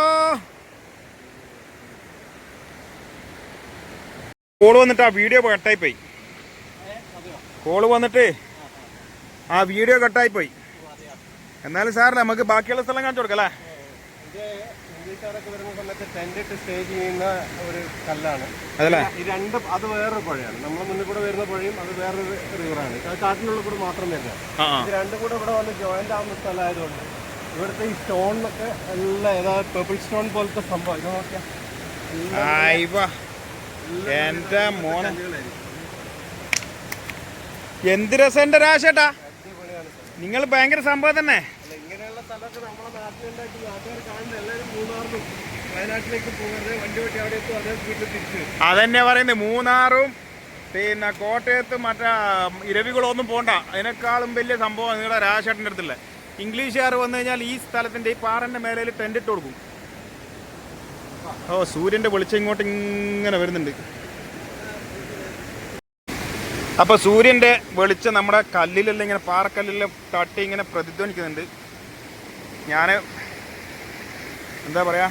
കോൾ വന്നിട്ട് ആ വീഡിയോ കട്ടായി പോയി കോൾ വന്നിട്ട് ആ വീഡിയോ കട്ടായി പോയി എന്നാലും സാർ നമുക്ക് ബാക്കിയുള്ള സ്ഥലം കാണിച്ചു കൊടുക്കല്ലേ അതല്ലേ? രണ്ട് അത് വേറൊരു പുഴയാണ്. നമ്മളെ മുന്നിൽ കൂടെ വരുന്ന പുഴയും അത് വേറൊരു റിവറാണ് കാട്ടിനുള്ളിൽ കൂടെ മാത്രം വരുന്നത്. ഇത് രണ്ടും കൂടെ ഇവിടെ വന്ന് ജോയിന്റ് ആവുന്ന സ്ഥലമായതുകൊണ്ട് ഇവിടുത്തെ ഈ സ്റ്റോണിനൊക്കെ എല്ലാം ഏതാ പേപ്പിൾ സ്റ്റോൺ പോലത്തെ സംഭവം. ഇത് നോക്കിയാൽ എന്റെ മോനെ. എന്ത് രസം രാശേട്ടാ നിങ്ങൾ ഭയങ്കര സംഭവം തന്നെ. അതന്നെ പറയുന്നത് മൂന്നാറും പിന്നെ കോട്ടയത്ത് മറ്റേ ഇരവികളൊന്നും പോണ്ട. അതിനേക്കാളും വലിയ സംഭവം നിങ്ങളുടെ രാജേട്ടന്റെ അടുത്തില്ല ഇംഗ്ലീഷുകാർ വന്നു കഴിഞ്ഞാൽ ഈ സ്ഥലത്തിന്റെ ഈ പാറന്റെ മേലയിൽ ടെന്റ് ഇട്ട് കൊടുക്കും. ഓ സൂര്യന്റെ വെളിച്ചം ഇങ്ങോട്ട് ഇങ്ങനെ വരുന്നുണ്ട്. അപ്പോൾ സൂര്യന്റെ വെളിച്ചം നമ്മുടെ കല്ലിലെല്ലാം ഇങ്ങനെ പാറക്കല്ലിലെ തട്ടി ഇങ്ങനെ പ്രതിധ്വനിക്കുന്നുണ്ട്. ഞാൻ എന്താ പറയാ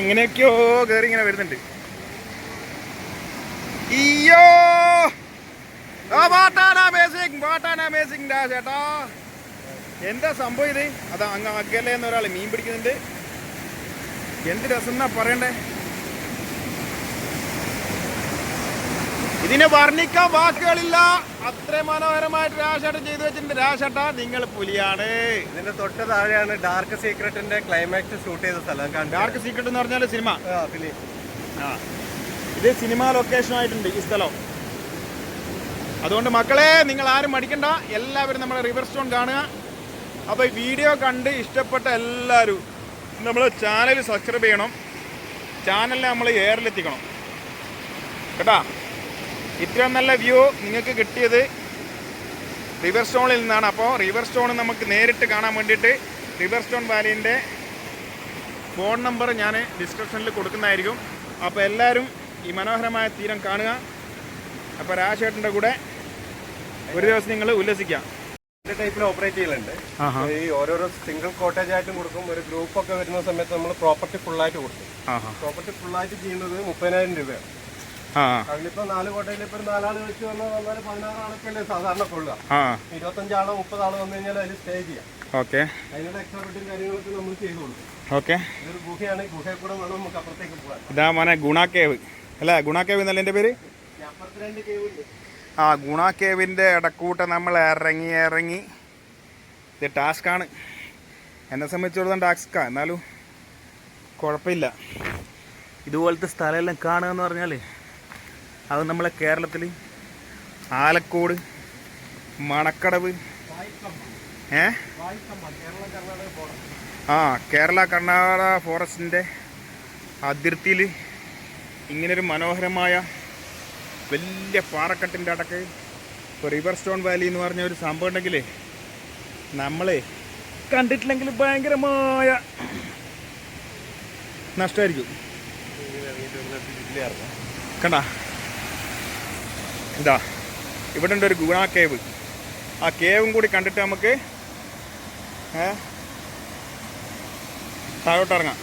എങ്ങനെയൊക്കെയോ കയറി ഇങ്ങനെ വരുന്നുണ്ട്. അയ്യോ! എന്താ സംഭവം ഇത്? അത് അങ്ങ് അകലെ മീൻ പിടിക്കുന്നുണ്ട്. എന്ത് രസം എന്നാ പറയണ്ടേ? ഇതിനെ വർണിക്കാൻ വാക്കുകളില്ല. അത്ര മനോഹരമായിട്ട് രാശേട്ടൻ ചെയ്തു വെച്ചിട്ടുണ്ട്. രാഷട്ട നിങ്ങൾ പുലിയാണ്. ഇതിന്റെ തൊട്ട് താഴെയാണ് ഡാർക്ക് സീക്രട്ടിന്റെ ക്ലൈമാക്സ് ഷൂട്ട് ചെയ്ത സ്ഥലം ഡാർക്ക് സീക്രട്ട് എന്ന് പറഞ്ഞാൽ സിനിമ. ആ ഇത് സിനിമ ലൊക്കേഷൻ ആയിട്ടുണ്ട് ഈ സ്ഥലം. അതുകൊണ്ട് മക്കളെ നിങ്ങൾ ആരും മടിക്കണ്ട. എല്ലാവരും നമ്മുടെ റിവർ സ്റ്റോൺ കാണുക. അപ്പോൾ ഈ വീഡിയോ കണ്ട് ഇഷ്ടപ്പെട്ട എല്ലാവരും നമ്മളെ ചാനൽ സബ്സ്ക്രൈബ് ചെയ്യണം. ചാനലിനെ നമ്മൾ എയറിലെത്തിക്കണം കേട്ടാ? ഇത്രയും നല്ല വ്യൂ നിങ്ങൾക്ക് കിട്ടിയത് റിവർ സ്റ്റോണിൽ നിന്നാണ്. അപ്പോൾ റിവർ സ്റ്റോൺ നമുക്ക് നേരിട്ട് കാണാൻ വേണ്ടിയിട്ട് റിവർ സ്റ്റോൺ വാലിന്റെ ഫോൺ നമ്പർ ഞാൻ ഡിസ്ക്രിപ്ഷനിൽ കൊടുക്കുന്നതായിരിക്കും. അപ്പോൾ എല്ലാവരും ഈ മനോഹരമായ തീരം കാണുക. അപ്പോൾ രാജേട്ടന്റെ കൂടെ ഒരു ദിവസം നിങ്ങൾ ഉല്ലസിക്കാം. ടൈപ്പിൽ ഓപ്പറേറ്റ് ചെയ്യലുണ്ട്. ഈ ഓരോരോ സിംഗിൾ കോട്ടേജ് ആയിട്ടും കൊടുക്കും. ഒരു ഗ്രൂപ്പ് ഒക്കെ വരുന്ന സമയത്ത് നമ്മൾ പ്രോപ്പർട്ടി ഫുള്ളായിട്ട് കൊടുക്കും. പ്രോപ്പർട്ടി ഫുള്ളായിട്ട് ചെയ്യുന്നത് മുപ്പതിനായിരം രൂപയാണ്. അതിലിപ്പോ നാല് കോട്ടയിൽ ഇപ്പൊ നാലാൾ വെച്ച് വന്നാൽ വന്നാൽ പതിനാറ് ആളൊക്കെയല്ലേ സാധാരണ കൊള്ളുക. ഇരുപത്തഞ്ചാളോ മുപ്പതാളോ വന്നു കഴിഞ്ഞാൽ അതിൽ സ്റ്റേ ചെയ്യാം. ഓക്കെ. അതിനുള്ള എക്സ്ട്രാ കാര്യങ്ങളൊക്കെ നമ്മൾ ചെയ്തു കൊടുക്കും. ഓക്കെ. ഇതൊരു ഗുഹയാണ്. ഗുഹയിൽ കൂടെ വേണം നമുക്ക് അപ്പുറത്തേക്ക് പോകാൻ. ഇതാ മോനെ ഗുണ കേവ്. അല്ല ഗുണ കേവ് എന്നല്ല എന്റെ പേര്? അപ്പുറത്ത് രണ്ട് കേവ് ഉണ്ട് ആ ഗുണ കേവിന്റെ ഇടക്കൂട്ട നമ്മൾ ഇറങ്ങി ഇറങ്ങി. ഇത് ടാസ്ക്കാണ്. എന്നെ സംബന്ധിച്ചിടത്തോളം ടാസ്ക്കാണ് എന്നാലും കുഴപ്പമില്ല. ഇതുപോലത്തെ സ്ഥലമെല്ലാം കാണുക എന്ന് പറഞ്ഞാൽ അത് നമ്മളെ കേരളത്തിൽ ആലക്കോട് മണക്കടവ് ഏ? ആ കേരള കർണാടക ഫോറസ്റ്റിന്റെ അതിർത്തിയിൽ ഇങ്ങനൊരു മനോഹരമായ വലിയ പാറക്കെട്ടിന്റെ അടക്ക്. ഇപ്പോൾ റിവർ സ്റ്റോൺ വാലി എന്ന് പറഞ്ഞ ഒരു സംഭവം ഉണ്ടെങ്കിലേ നമ്മളെ കണ്ടിട്ടില്ലെങ്കിൽ ഭയങ്കരമായ നഷ്ടമായിരിക്കും. കണ്ട? ഇതാ ഇവിടെ ഉണ്ട് ഒരു ഗുണ കേവ്. ആ കേവും കൂടി കണ്ടിട്ട് നമുക്ക് താഴോട്ടിറങ്ങാം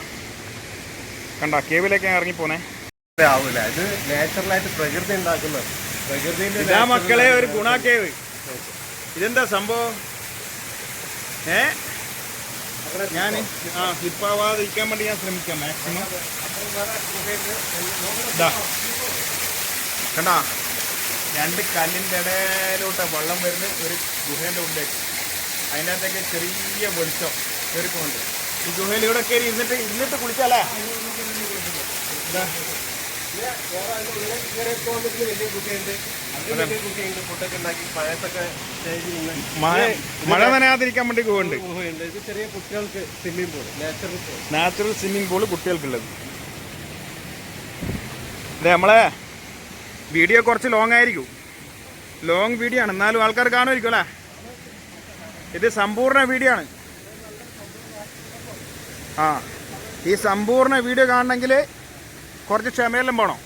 കണ്ട കേവിലേക്ക് ഞാൻ ഇറങ്ങിപ്പോന്നേ. ആവൂല ഇത് നാച്ചുറലായിട്ട് പ്രകൃതി ഉണ്ടാക്കുന്നത്. പ്രകൃതിന്റെ ഇതാ മക്കളെ ഒരു ഗുണാക്കേവ്. കേവ് ഇതെന്താ സംഭവം? ഏ? ഞാൻ ആ സ്ലിപ്പാവാതിരിക്കാൻ വേണ്ടി ഞാൻ ശ്രമിക്കാം മാക്സിമം കണ്ടാ? രണ്ട് കല്ലിന്റെ ഇടയിലോട്ട് വെള്ളം വരുന്ന ഒരു ഗുഹേന്റെ ഉള്ളിലേക്ക് അതിന്റെ അകത്തേക്ക് ചെറിയ വെളിച്ചം കയറിപ്പോണ്ട് ഈ ഗുഹയിലൂടെ കയറി ഇരുന്നിട്ട് ഇരുന്നിട്ട് കുളിച്ചാലേ? മഴ നനയാതിരിക്കാൻ വേണ്ടി പോകുന്നുണ്ട് ചെറിയ കുട്ടികൾക്ക് swimming pool natural swimming pool കുട്ടികൾക്കുള്ളത്. അതെ നമ്മളെ വീഡിയോ കുറച്ച് ലോങ് ആയിരിക്കും. ലോങ് വീഡിയോ ആണ്. എന്നാലും ആൾക്കാർ കാണുമായിരിക്കും അല്ലേ? ഇത് സമ്പൂർണ വീഡിയോ ആണ്. ആ ഈ സമ്പൂർണ വീഡിയോ കാണണമെങ്കിൽ കുറച്ച് ക്ഷമയെല്ലാം പോണോ?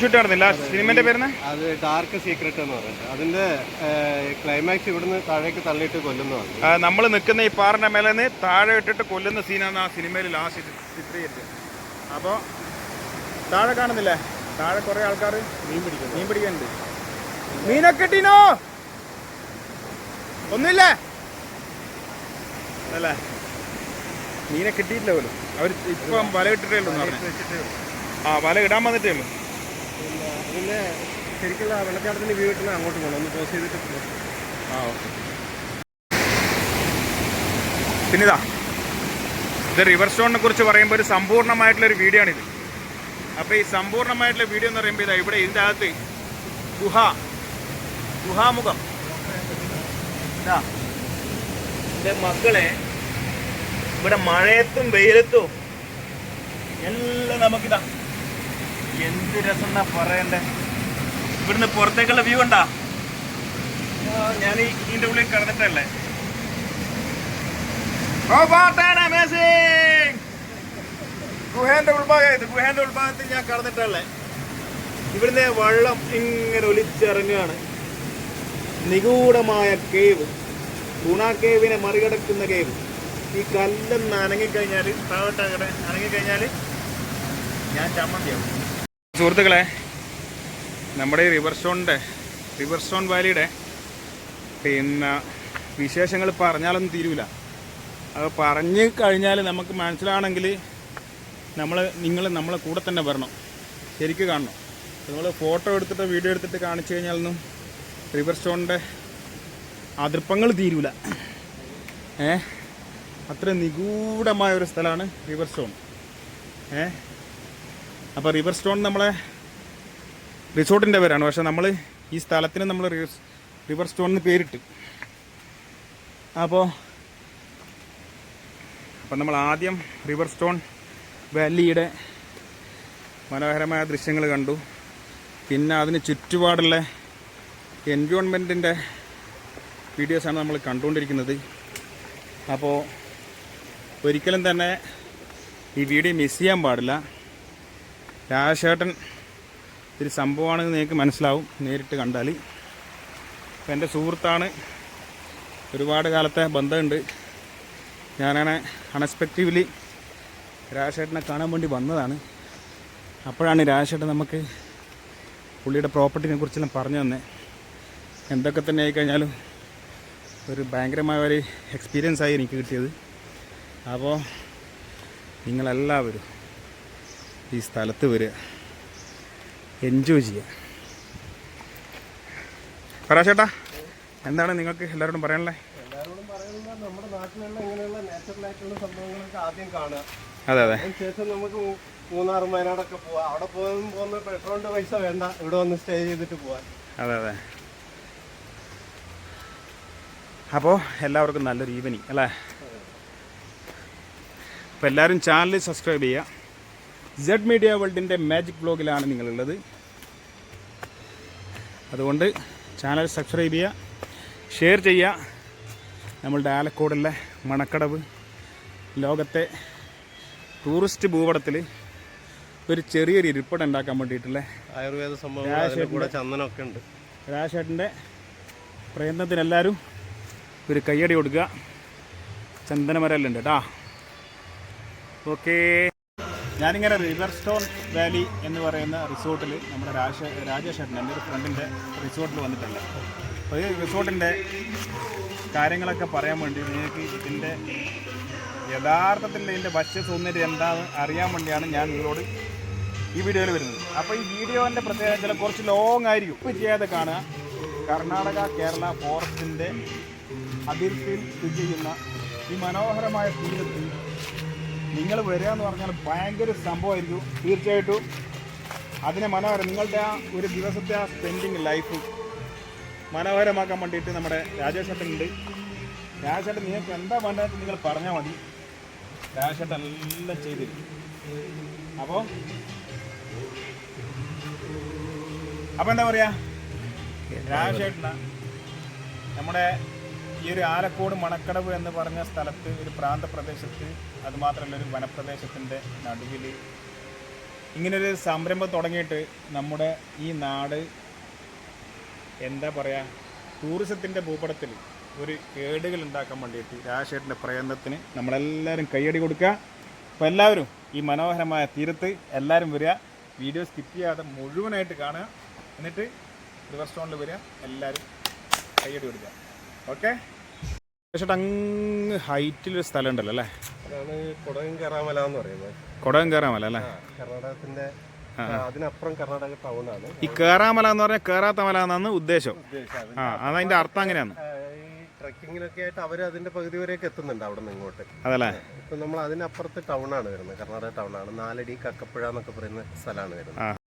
ഷൂട്ട് നടന്നില്ല സിനിമന്റെ പേരുന്ന? അത് ഡാർക്ക് സീക്രട്ട് എന്ന് പറയുന്നത്. അതിന്റെ ക്ലൈമാക്സ് ഇവിടുന്ന് താഴേക്ക് തള്ളിയിട്ട് കൊല്ലുന്നു നമ്മൾ നിൽക്കുന്ന ഈ പാറിന്റെ മേലെ നിന്ന് താഴെ ഇട്ടിട്ട് കൊല്ലുന്ന സീനാണ് ആ സിനിമയിൽ ലാസ്റ്റ് ചിത്രീകരിച്ചത്. അപ്പോൾ താഴെ കാണുന്നില്ലേ? താഴെ കുറേ ആൾക്കാർ മീൻ പിടിക്കുന്നു. മീൻ പിടിക്കാനുണ്ട് മീനൊക്കെ കിട്ടീനോ ഒന്നുമില്ലേ? അല്ലേ? മീനെ കിട്ടിയിട്ടില്ല പോലും. അവർ ഇപ്പം വല ഇട്ടിട്ടേ ഉള്ളൂ ആ വല ഇടാൻ വന്നിട്ടേ ഉള്ളൂ. പിന്നെ ശരിക്കുള്ള വെള്ളച്ചാട്ടത്തിന്റെ വ്യൂ കിട്ടുന്ന അങ്ങോട്ട് പോകണം ഒന്ന് പോസ് ചെയ്തിട്ട്. ആ ഓക്കെ. പിന്നിതാ ഇത് റിവർ സ്റ്റോണിനെ കുറിച്ച് പറയുമ്പോൾ ഒരു സമ്പൂർണമായിട്ടുള്ള ഒരു വീഡിയോ ആണിത്. അപ്പോൾ ഈ സമ്പൂർണമായിട്ടുള്ള വീഡിയോ എന്ന് പറയുമ്പോൾ ഇതാ ഇവിടെ ഇതിന്റെ അകത്ത് ഗുഹ ഗുഹാമുഖം. ഇതാ എന്റെ മക്കളെ ഇവിടെ മഴയത്തും വെയിലത്തും എല്ലാം നമുക്കിതാ. എന്ത് രസം പറയണ്ടേ? ഇവിടുന്ന് പുറത്തേക്കുള്ള വ്യൂ ഉണ്ടാ ഞാൻ ഇതിന്റെ ഉള്ളിൽ കിടന്നിട്ടല്ലേ! ഗുഹേന്റെ ഉൾഭാഗത്ത് ഗുഹേന്റെ ഉൾഭാഗത്ത് ഞാൻ കടന്നിട്ടല്ലേ? ഇവിടുന്ന് വെള്ളം ഇങ്ങനെ ഒലിച്ചിറങ്ങുകയാണ്. നിഗൂഢമായ കേവ് ഗുണ കേവിനെ മറികടക്കുന്ന കേവ് ഈ കല്ലൊന്ന് അനങ്ങിക്കഴിഞ്ഞാൽ താഴോട്ട് അങ്ങനെ അനങ്ങിക്കഴിഞ്ഞാൽ ഞാൻ ചമ്മന്തിയാവും. സുഹൃത്തുക്കളെ നമ്മുടെ ഈ റിവർ സ്റ്റോണിന്റെ വാലിയുടെ പിന്നെ വിശേഷങ്ങൾ പറഞ്ഞാലൊന്നും തീരൂല. അത് പറഞ്ഞു കഴിഞ്ഞാൽ നമുക്ക് മനസ്സിലാണെങ്കിൽ നമ്മൾ നിങ്ങൾ നമ്മളെ കൂടെ തന്നെ വരണം. ശരിക്കും കാണണം. നിങ്ങൾ ഫോട്ടോ എടുത്തിട്ട് വീഡിയോ എടുത്തിട്ട് കാണിച്ചു കഴിഞ്ഞാലൊന്നും റിവർ അതിർപ്പങ്ങൾ തീരൂല. ഏ? അത്ര നിഗൂഢമായ ഒരു സ്ഥലമാണ് റിവർ സ്റ്റോൺ ഏ? അപ്പോൾ റിവർ സ്റ്റോൺ നമ്മളെ റിസോർട്ടിന്റെ പേരാണ്. പക്ഷെ നമ്മൾ ഈ സ്ഥലത്തിന് നമ്മൾ റിവർ സ്റ്റോൺ എന്ന് പേരിട്ട്. അപ്പോൾ അപ്പം നമ്മൾ ആദ്യം റിവർ സ്റ്റോൺ വാലിയുടെ മനോഹരമായ ദൃശ്യങ്ങൾ കണ്ടു. പിന്നെ അതിന് ചുറ്റുപാടുള്ള എൻവയോൺമെന്റിന്റെ വീഡിയോസാണ് നമ്മൾ കണ്ടുകൊണ്ടിരിക്കുന്നത്. അപ്പോൾ ഒരിക്കലും തന്നെ ഈ വീഡിയോ മിസ് ചെയ്യാൻ പാടില്ല. രാജശേട്ടൻ ഒരു സംഭവമാണെന്ന് നിങ്ങൾക്ക് മനസ്സിലാവും നേരിട്ട് കണ്ടാൽ ഇപ്പം എന്റെ സുഹൃത്താണ് ഒരുപാട് കാലത്തെ ബന്ധമുണ്ട്. ഞാനാണ് അൺഎക്സ്പെക്റ്റീവ്ലി രാജശേട്ടനെ കാണാൻ വേണ്ടി വന്നതാണ്. അപ്പോഴാണ് രാജശേട്ടൻ നമുക്ക് പുള്ളിയുടെ പ്രോപ്പർട്ടിനെ കുറിച്ചെല്ലാം പറഞ്ഞു തന്നെ. എന്തൊക്കെ തന്നെ ആയിക്കഴിഞ്ഞാലും ഒരു ഭയങ്കരമായ ഒരു എക്സ്പീരിയൻസ് ആയി എനിക്ക് കിട്ടിയത്. അപ്പോൾ നിങ്ങളെല്ലാവരും ഈ സ്ഥലത്ത് വരിക എൻജോയ് ചെയ്യുക പരാശേട്ടാ ചേട്ടാ എന്താണ് നിങ്ങൾക്ക് എല്ലാവരോടും പറയാനുള്ളത് എല്ലാവരോടും പറയാനുള്ളത് നമ്മുടെ നാട്ടിലുള്ള ഇങ്ങനെയുള്ള നാച്ചുറൽ ആയിട്ടുള്ള സംഭവങ്ങളൊക്കെ ആദ്യം കാണുക. അതെ അതെ. നമുക്ക് മൂ- മൂന്നാർ വയനാടൊക്കെ പോവാം. അവിടെ പോകുന്ന പോകുന്ന പെട്രോളിന്റെ പൈസ വേണ്ട. ഇവിടെ വന്ന് സ്റ്റേ ചെയ്തിട്ട് പോവാൻ. അതെ അതെ. അപ്പോൾ എല്ലാവർക്കും നല്ലൊരു ഈവനിങ് അല്ലേ? അപ്പോൾ എല്ലാവരും ചാനൽ സബ്സ്ക്രൈബ് ചെയ്യുക ജെഡ് മീഡിയ വേൾഡിന്റെ മാജിക് ബ്ലോഗിലാണ് നിങ്ങളുള്ളത്. അതുകൊണ്ട് ചാനൽ സബ്സ്ക്രൈബ് ചെയ്യുക ഷെയർ ചെയ്യുക നമ്മളുടെ ആലക്കോടുള്ള മണക്കടവ് ലോകത്തെ ടൂറിസ്റ്റ് ഭൂപടത്തിൽ ഒരു ചെറിയൊരു ഇരിപ്പിടം ഉണ്ടാക്കാൻ വേണ്ടിയിട്ടുള്ള ആയുർവേദ സംഭവം ചന്ദനമൊക്കെ ഉണ്ട്. രാജേട്ടന്റെ പ്രയത്നത്തിനെല്ലാവരും ഒരു കയ്യടി കൊടുക്കുക. ചന്ദനമരല്ലുണ്ട് കേട്ടാ. ഓക്കേ. ഞാനിങ്ങനെ റിവർ സ്റ്റോൺ വാലി എന്ന് പറയുന്ന റിസോർട്ടിൽ നമ്മുടെ രാജ രാജേഷേട്ടൻ എന്റെ ഒരു ഫ്രണ്ടിന്റെ റിസോർട്ടിൽ വന്നിട്ടുണ്ട്. അപ്പോൾ ഈ റിസോർട്ടിന്റെ കാര്യങ്ങളൊക്കെ പറയാൻ വേണ്ടി നിങ്ങൾക്ക് ഇതിന്റെ യഥാർത്ഥത്തിൽ ഇതിന്റെ ഭക്ഷ്യ സൗന്ദര്യം എന്താണെന്ന് അറിയാൻ വേണ്ടിയാണ് ഞാൻ നിങ്ങളോട് ഈ വീഡിയോയിൽ വരുന്നത്. അപ്പോൾ ഈ വീഡിയോന്റെ പ്രത്യേകത കുറച്ച് ലോങ് ആയിരിക്കും. ഇപ്പോൾ ചെയ്യാതെ കാണുക. കർണാടക കേരള ഫോറസ്റ്റിന്റെ അതിർത്തിയിൽ സ്ഥിതി ചെയ്യുന്ന ഈ മനോഹരമായ തീരത്തിൽ നിങ്ങൾ വരിക എന്ന് പറഞ്ഞാൽ ഭയങ്കര സംഭവമായിരിക്കും. തീർച്ചയായിട്ടും. അതിനെ മനോഹരം നിങ്ങളുടെ ആ ഒരു ദിവസത്തെ ആ സ്പെൻഡിങ് ലൈഫ് മനോഹരമാക്കാൻ വേണ്ടിയിട്ട് നമ്മുടെ രാജേഷേട്ടൻ ഉണ്ട്. രാജേട്ടൻ നിങ്ങൾക്ക് എന്താ വേണ്ടത് നിങ്ങൾ പറഞ്ഞാൽ മതി. രാജേഷേട്ടൻ എല്ലാം ചെയ്തിരിക്കും അപ്പോൾ അപ്പോൾ എന്താ പറയുക രാജേട്ടന നമ്മുടെ ഈ ഒരു ആലക്കോട് മണക്കടവ് എന്ന് പറഞ്ഞ സ്ഥലത്ത് ഒരു പ്രാന്തപ്രദേശത്ത് അതുമാത്രമല്ല ഒരു വനപ്രദേശത്തിന്റെ നടുവിൽ ഇങ്ങനൊരു സംരംഭം തുടങ്ങിയിട്ട് നമ്മുടെ ഈ നാട് എന്താ പറയുക ടൂറിസത്തിന്റെ ഭൂപടത്തിൽ ഒരു കേടുകൾ ഉണ്ടാക്കാൻ വേണ്ടിയിട്ട് രാജശേഖരന്റെ പ്രയത്നത്തിന് നമ്മളെല്ലാവരും കൈയടി കൊടുക്കുക. അപ്പോൾ എല്ലാവരും ഈ മനോഹരമായ തീരത്ത് എല്ലാവരും വരിക. വീഡിയോ സ്കിപ്പ് ചെയ്യാതെ മുഴുവനായിട്ട് കാണുക. എന്നിട്ട് റിവർ സ്റ്റോണിൽ വരിക. എല്ലാവരും കൈയടി കൊടുക്കുക. ഓക്കെ. ചേട്ടാ അങ്ങ് ഹൈറ്റിലൊരു സ്ഥലം ഉണ്ടല്ലോ അല്ലേ? അതാണ് കൊടകൻ കയറാമല എന്ന് പറയുന്നത്. കൊടകം കയറാമല അല്ലേ? കർണാടകത്തിന്റെ അതിനപ്പുറം കർണാടക ടൗൺ ആണ്. ഈ കേറാമല എന്ന് പറഞ്ഞാൽ കേറാത്ത മല എന്നാണ് ഉദ്ദേശം. ആ അതതിന്റെ അർത്ഥം അങ്ങനെയാണ്. ട്രക്കിങ്ങിനൊക്കെ ആയിട്ട് അവർ അതിന്റെ പകുതി വരെയൊക്കെ എത്തുന്നുണ്ട് അവിടെ നിന്ന് ഇങ്ങോട്ട്. അതല്ലേ? ഇപ്പൊ നമ്മൾ അതിനപ്പുറത്ത് ടൗൺ ആണ് വരുന്നത്. കർണാടക ടൗൺ ആണ്. നാലടി കക്കപ്പുഴ എന്നൊക്കെ പറയുന്ന സ്ഥലമാണ് വരുന്നത്.